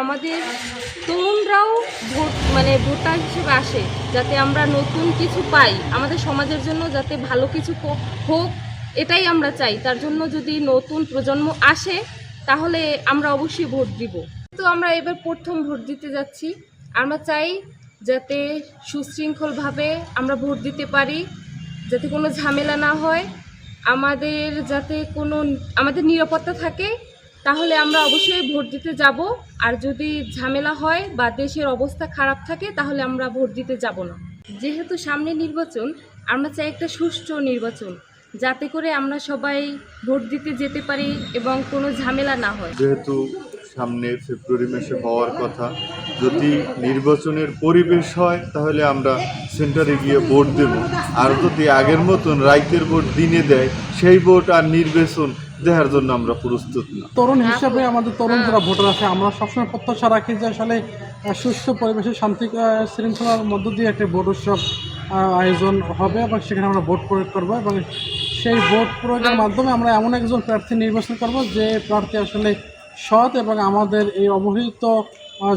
আমাদের তরুণরাও ভোট মানে ভোটার হিসেবে আসে, যাতে আমরা নতুন কিছু পাই। আমাদের সমাজের জন্য যাতে ভালো কিছু হোক, এটাই আমরা চাই। তার জন্য যদি নতুন প্রজন্ম আসে, তাহলে আমরা অবশ্যই ভোট দিব। তো আমরা এবার প্রথম ভোট দিতে যাচ্ছি। আমরা চাই যাতে সুশৃঙ্খলভাবে আমরা ভোট দিতে পারি, যাতে কোনো ঝামেলা না হয়। আমাদের যাতে কোনো, আমাদের নিরাপত্তা থাকে তাহলে আমরা অবশ্যই ভোট দিতে যাব। আর যদি ঝামেলা হয় বা দেশের অবস্থা খারাপ থাকে, তাহলে আমরা ভোট দিতে যাব না। যেহেতু সামনে নির্বাচন, আমরা চাই একটা সুষ্ঠু নির্বাচন, যাতে করে আমরা সবাই ভোট দিতে যেতে পারি এবং কোনো ঝামেলা না হয়। যেহেতু সামনে ফেব্রুয়ারি মাসে হওয়ার কথা, যদি নির্বাচনের পরিবেশ হয়, তাহলে আমরা সেন্টারে গিয়ে ভোট দেব। আর যদি আগের মতন রাইতের ভোট দিনে দেয়, সেই ভোট আর নির্বাচন দেওয়ার জন্য আমরা প্রস্তুত না। তরুণ হিসাবে আমাদের তরুণ যারা ভোটার আছে, আমরা সবসময় প্রত্যাশা রাখি যে আসলে সুস্থ পরিবেশে শান্তি শৃঙ্খলার মধ্য দিয়ে একটি ভোট উৎসব আয়োজন হবে এবং সেখানে আমরা ভোট প্রয়োগ করব এবং সেই ভোট প্রয়োগের মাধ্যমে আমরা এমন একজন প্রার্থী নির্বাচন করব যে প্রার্থী আসলে সৎ এবং আমাদের এই অবহিত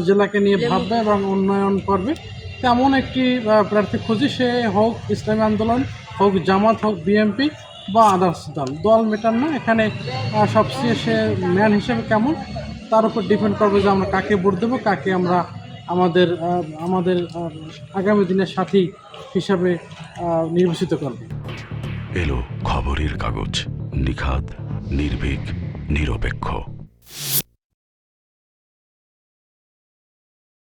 জেলাকে নিয়ে ভাববে এবং উন্নয়ন করবে। তেমন একটি প্রার্থী খুঁজি সে হোক ইসলামী আন্দোলন হোক জামাত হোক বিএমপি বা আদার্স দল। দল মেটার না, এখানে সবচেয়ে সে ম্যান হিসেবে কেমন? তার উপর ডিপেন্ড করবে যে আমরা কাকে ভোট দেবো, কাকে আমরা আমাদের আমাদের আগামী দিনের সাথী হিসাবে নির্বাচিত করব। এলো খবরের কাগজ, নিখাদ, নির্ভীক, নিরপেক্ষ।